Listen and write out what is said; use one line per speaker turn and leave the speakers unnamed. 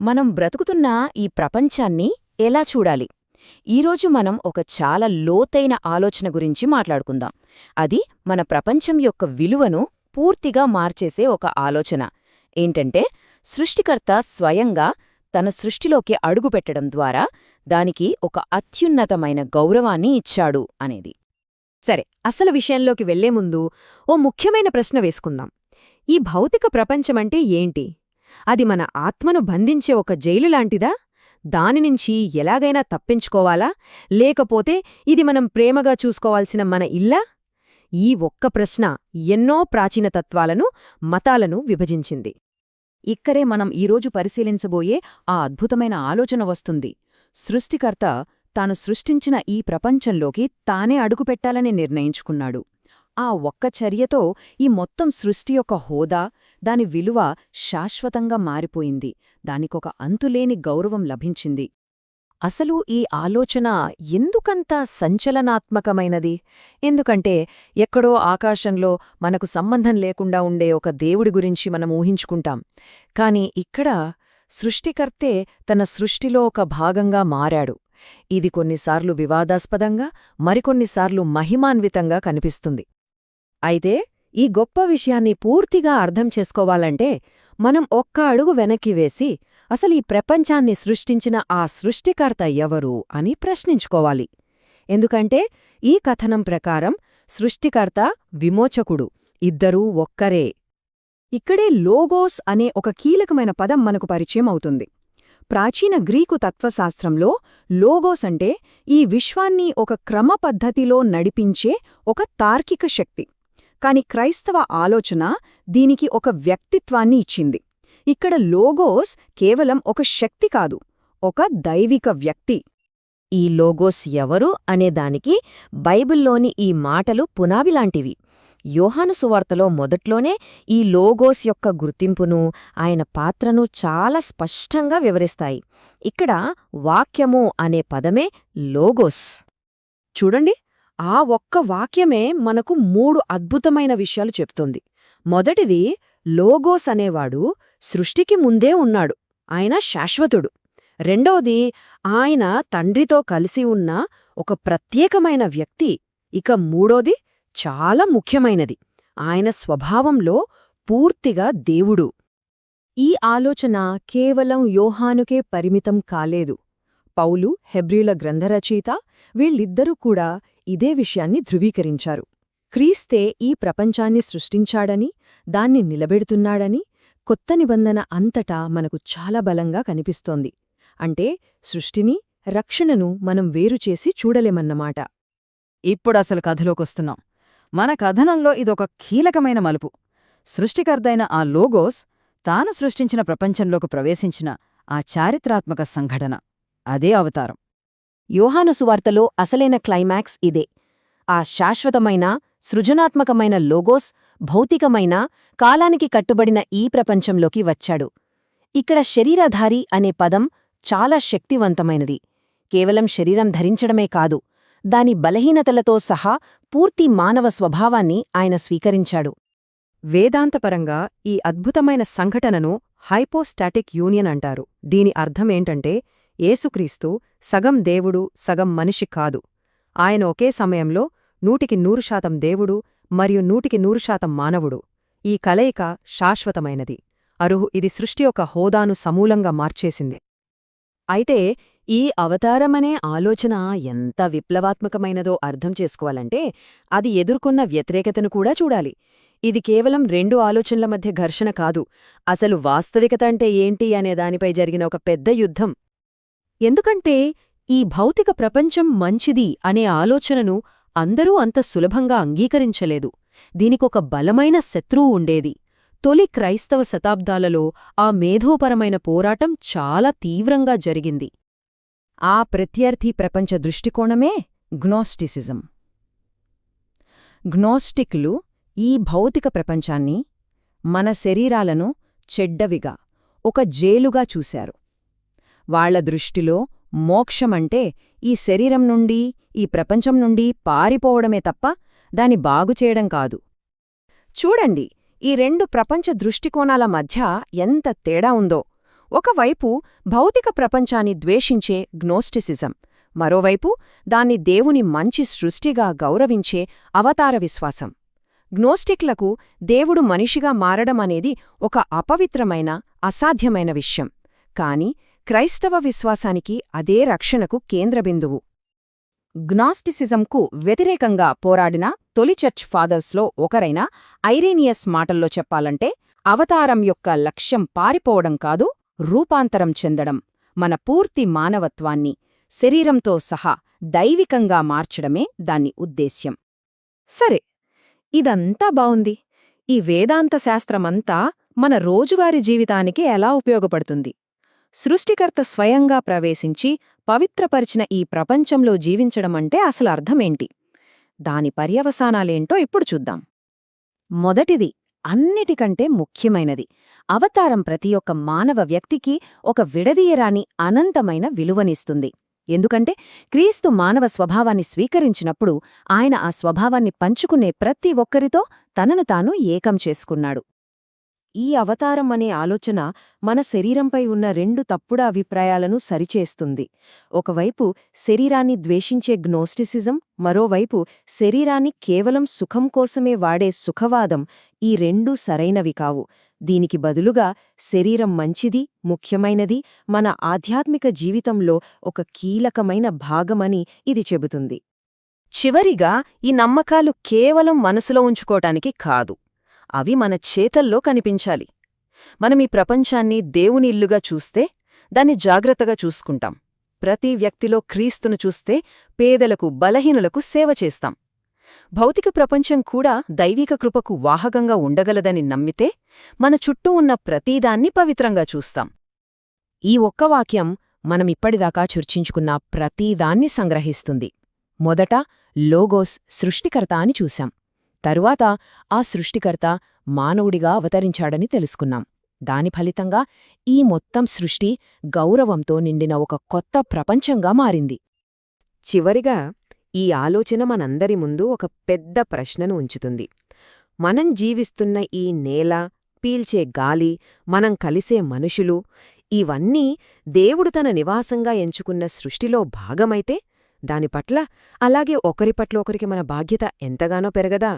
మనం బ్రతుకుతున్న ఈ ప్రపంచాన్ని ఎలా చూడాలి? ఈరోజు మనం ఒక చాలా లోతైన ఆలోచన గురించి మాట్లాడుకుందాం. అది మన ప్రపంచం యొక్క విలువను పూర్తిగా మార్చేసే ఒక ఆలోచన. ఏంటంటే సృష్టికర్త స్వయంగా తన సృష్టిలోకి అడుగుపెట్టడం ద్వారా దానికి ఒక అత్యున్నతమైన గౌరవాన్ని ఇచ్చాడు అనేది.
సరే అసలు విషయంలోకి వెళ్ళే ముందు ఓ ముఖ్యమైన ప్రశ్న వేసుకుందాం. ఈ భౌతిక ప్రపంచమంటే ఏంటి? అది మన ఆత్మను బంధించే ఒక జైలు లాంటిదా? దానినుంచి ఎలాగైనా తప్పించుకోవాలా? లేకపోతే ఇది మనం ప్రేమగా చూసుకోవాల్సిన మన ఇల్లా? ఈ ఒక్క ప్రశ్న ఎన్నో ప్రాచీన తత్వాలను మతాలను విభజించింది.
ఇక్కడే మనం ఈరోజు పరిశీలించబోయే ఆ అద్భుతమైన ఆలోచన వస్తుంది. సృష్టికర్త తాను సృష్టించిన ఈ ప్రపంచంలోకి తానే అడుగుపెట్టాలని నిర్ణయించుకున్నాడు. ఆ ఒక్క చర్యతో ఈ మొత్తం సృష్టి యొక్క హోదా దాని విలువ శాశ్వతంగా మారిపోయింది. దానికొక అంతులేని గౌరవం లభించింది. అసలు ఈ ఆలోచన ఎందుకంత సంచలనాత్మకమైనది? ఎందుకంటే ఎక్కడో ఆకాశంలో మనకు సంబంధం లేకుండా ఉండే ఒక దేవుడి గురించి మనం ఊహించుకుంటాం. కాని ఇక్కడ సృష్టికర్తే తన సృష్టిలో ఒక భాగంగా మారాడు. ఇది కొన్నిసార్లు వివాదాస్పదంగా మరికొన్నిసార్లు మహిమాన్వితంగా కనిపిస్తుంది. అయితే ఈ గొప్ప విషయాన్ని పూర్తిగా అర్థం చేసుకోవాలంటే మనం ఒక్క అడుగు వెనక్కి వేసి అసలు ఈ ప్రపంచాన్ని సృష్టించిన ఆ సృష్టికర్త ఎవరు అని ప్రశ్నించుకోవాలి. ఎందుకంటే ఈ కథనం ప్రకారం సృష్టికర్త విమోచకుడు ఇద్దరూ ఒక్కరే. ఇక్కడే లోగోస్ అనే ఒక కీలకమైన పదం మనకు పరిచయం అవుతుంది. ప్రాచీన గ్రీకు తత్వశాస్త్రంలో లోగోస్ అంటే ఈ విశ్వాన్ని ఒక క్రమ పద్ధతిలో నడిపించే ఒక తార్కిక శక్తి. కాని క్రైస్తవ ఆలోచన దీనికి ఒక వ్యక్తిత్వాన్ని ఇచ్చింది. ఇక్కడ లోగోస్ కేవలం ఒక శక్తి కాదు ఒక దైవిక వ్యక్తి. ఈ లోగోస్ ఎవరు అనేదానికి బైబిల్లోని ఈ మాటలు పునావిలాంటివి యోహాను సువార్తలో మొదట్లోనే ఈ లోగోస్ యొక్క గుర్తింపును ఆయన పాత్రను చాలా స్పష్టంగా వివరిస్తాయి. ఇక్కడ వాక్యము అనే పదమే లోగోస్. చూడండి. ఆ ఒక్క వాక్యమే మనకు మూడు అద్భుతమైన విషయాలు చెప్తోంది. మొదటిది లోగోస్ అనేవాడు సృష్టికి ముందే ఉన్నాడు. ఆయన శాశ్వతుడు. రెండోది ఆయన తండ్రితో కలిసి ఉన్న ఒక ప్రత్యేకమైన వ్యక్తి. ఇక మూడోది చాలా ముఖ్యమైనది. ఆయన స్వభావంలో పూర్తిగా దేవుడు. ఈ ఆలోచన కేవలం యోహానుకే పరిమితం కాలేదు. పౌలు హెబ్రియుల గ్రంథరచయిత వీళ్ళిద్దరూ కూడా ఇదే విషయాన్ని ధృవీకరించారు. క్రీస్తే ఈ ప్రపంచాన్ని సృష్టించాడని దాన్ని నిలబెడుతున్నాడని కొత్త నిబంధన అంతటా మనకు చాలా బలంగా కనిపిస్తోంది. అంటే సృష్టిని రక్షణను మనం వేరుచేసి చూడలేమన్నమాట.
ఇప్పుడసలు కథలోకొస్తున్నాం. మన కథనంలో ఇదొక కీలకమైన మలుపు. సృష్టికర్తైన ఆ లోగోస్ తాను సృష్టించిన ప్రపంచంలోకి ప్రవేశించిన ఆ చారిత్రాత్మక సంఘటన. అదే అవతారం.
యోహానుసువార్తలో అసలైన క్లైమాక్స్ ఇదే. ఆ శాశ్వతమైన సృజనాత్మకమైన లోగోస్ భౌతికమైన కాలానికి కట్టుబడిన ఈ ప్రపంచంలోకి వచ్చాడు. ఇక్కడ శరీరధారి అనే పదం చాలా శక్తివంతమైనది. కేవలం శరీరం ధరించడమే కాదు దాని బలహీనతలతో సహా పూర్తి మానవ స్వభావాన్ని ఆయన స్వీకరించాడు.
వేదాంతపరంగా ఈ అద్భుతమైన సంఘటనను హైపోస్టాటిక్ యూనియన్ అంటారు. దీని అర్థమేంటంటే ఏసుక్రీస్తు సగం దేవుడు సగం మనిషి కాదు. ఆయన ఒకే సమయంలో నూటికి నూరు శాతం దేవుడు మరియు నూటికి నూరు శాతం మానవుడు. ఈ కలయిక శాశ్వతమైనది. అరుహు ఇది సృష్టి యొక్క హోదాను సమూలంగా మార్చేసింది.
అయితే ఈ అవతారమనే ఆలోచన ఎంత విప్లవాత్మకమైనదో అర్థం చేసుకోవాలంటే అది ఎదుర్కొన్న వ్యతిరేకతను కూడా చూడాలి. ఇది కేవలం రెండు ఆలోచనల మధ్య ఘర్షణ కాదు. అసలు వాస్తవికత అంటే ఏంటి అనే దానిపై జరిగిన ఒక పెద్ద యుద్ధం. ఎందుకంటే ఈ భౌతిక ప్రపంచం మంచిది అనే ఆలోచనను అందరూ అంత సులభంగా అంగీకరించలేదు. దీనికొక బలమైన శత్రువు ఉండేది. తొలి క్రైస్తవ శతాబ్దాలలో ఆ మేధోపరమైన పోరాటం చాలా తీవ్రంగా జరిగింది. ఆ ప్రత్యర్థి ప్రపంచ దృష్టికోణమే గ్నోస్టిసిజం. గ్నోస్టిక్లు ఈ భౌతిక ప్రపంచాన్ని మన శరీరాలను చెడ్డవిగా ఒక జైలుగా చూశారు. వాళ్ళ దృష్టిలో మోక్షమంటే ఈ శరీరం నుండి ఈ ప్రపంచం నుండి పారిపోవడమే తప్ప దాని బాగుచేయడం కాదు. చూడండి ఈ రెండు ప్రపంచ దృష్టికోణాల మధ్య ఎంత తేడా ఉందో.
ఒకవైపు భౌతిక ప్రపంచాన్ని ద్వేషించే గ్నోస్టిసిజం మరోవైపు దాన్ని దేవుని మంచి సృష్టిగా గౌరవించే అవతార విశ్వాసం. గ్నోస్టిక్లకు దేవుడు మనిషిగా మారడం అనేది ఒక అపవిత్రమైన అసాధ్యమైన విషయం. కాని క్రైస్తవ విశ్వాసానికి అదే రక్షణకు కేంద్రబిందువు.
గ్నాస్టిసిజంకు వ్యతిరేకంగా పోరాడిన తొలి చర్చ్ ఫాదర్స్లో ఒకరైన ఐరేనియస్ మాటల్లో చెప్పాలంటే అవతారం యొక్క లక్ష్యం పారిపోవడం కాదు రూపాంతరం చెందడం మన పూర్తి మానవత్వాన్ని శరీరంతో సహా దైవికంగా మార్చడమే దాని ఉద్దేశ్యం.
సరే ఇదంతా బావుంది. ఈ వేదాంత శాస్త్రమంతా మన రోజువారీ జీవితానికి ఎలా ఉపయోగపడుతుంది? సృష్టికర్త స్వయంగా ప్రవేశించి పవిత్రపరిచిన ఈ ప్రపంచంలో జీవించడమంటే అసలు అర్థమేంటి? దాని పర్యవసానాలేంటో ఇప్పుడు చూద్దాం.
మొదటిది అన్నిటికంటే ముఖ్యమైనది. అవతారం ప్రతి ఒక్క మానవ వ్యక్తికి ఒక విడదీయరాని అనంతమైన విలువనిస్తుంది. ఎందుకంటే క్రీస్తు మానవ స్వభావాన్ని స్వీకరించినప్పుడు ఆయన ఆ స్వభావాన్ని పంచుకునే ప్రతి ఒక్కరితో తనను తాను ఏకం చేసుకున్నాడు. ఈ అవతారం అనే ఆలోచన మన శరీరంపై ఉన్న రెండు తప్పుడు అభిప్రాయాలను సరిచేస్తుంది. ఒకవైపు శరీరాన్ని ద్వేషించే గ్నోస్టిసిజం మరోవైపు శరీరాన్ని కేవలం సుఖం కోసమే వాడే సుఖవాదం ఈ రెండూ సరైనవి కావు. దీనికి బదులుగా శరీరం మంచిది ముఖ్యమైనది మన ఆధ్యాత్మిక జీవితంలో ఒక కీలకమైన భాగమని ఇది చెబుతుంది. చివరిగా ఈ నమ్మకాలు కేవలం మనసులో ఉంచుకోటానికి కాదు. అవి మన చేతల్లో కనిపించాలి. మనం ఈ ప్రపంచాన్ని దేవుని ఇల్లుగా చూస్తే దాన్ని జాగ్రత్తగా చూసుకుంటాం. ప్రతి వ్యక్తిలో క్రీస్తును చూస్తే పేదలకు బలహీనులకు సేవ చేస్తాం. భౌతిక ప్రపంచం కూడా దైవిక కృపకు వాహకంగా ఉండగలదని నమ్మితే మన చుట్టూ ఉన్న ప్రతీదాన్ని పవిత్రంగా చూస్తాం.
ఈ ఒక్క వాక్యం మనమిప్పటిదాకా చర్చించుకున్న ప్రతీదాన్ని సంగ్రహిస్తుంది. మొదట లోగోస్ సృష్టికర్త అని చూశాం. తరువాత ఆ సృష్టికర్త మానవుడిగా అవతరించాడని తెలుసుకున్నాం. దాని ఫలితంగా ఈ మొత్తం సృష్టి గౌరవంతో నిండిన ఒక కొత్త ప్రపంచంగా మారింది. చివరిగా ఈ ఆలోచన మనందరి ముందు ఒక పెద్ద ప్రశ్నను ఉంచుతుంది. మనం జీవిస్తున్న ఈ నేల పీల్చే గాలి మనం కలిసే మనుషులు ఇవన్నీ దేవుడు తన నివాసంగా ఎంచుకున్న సృష్టిలో భాగమైతే దాని పట్ల అలాగే ఒకరి పట్ల ఒకరికి మన బాధ్యత ఎంతగానో పెరగదా?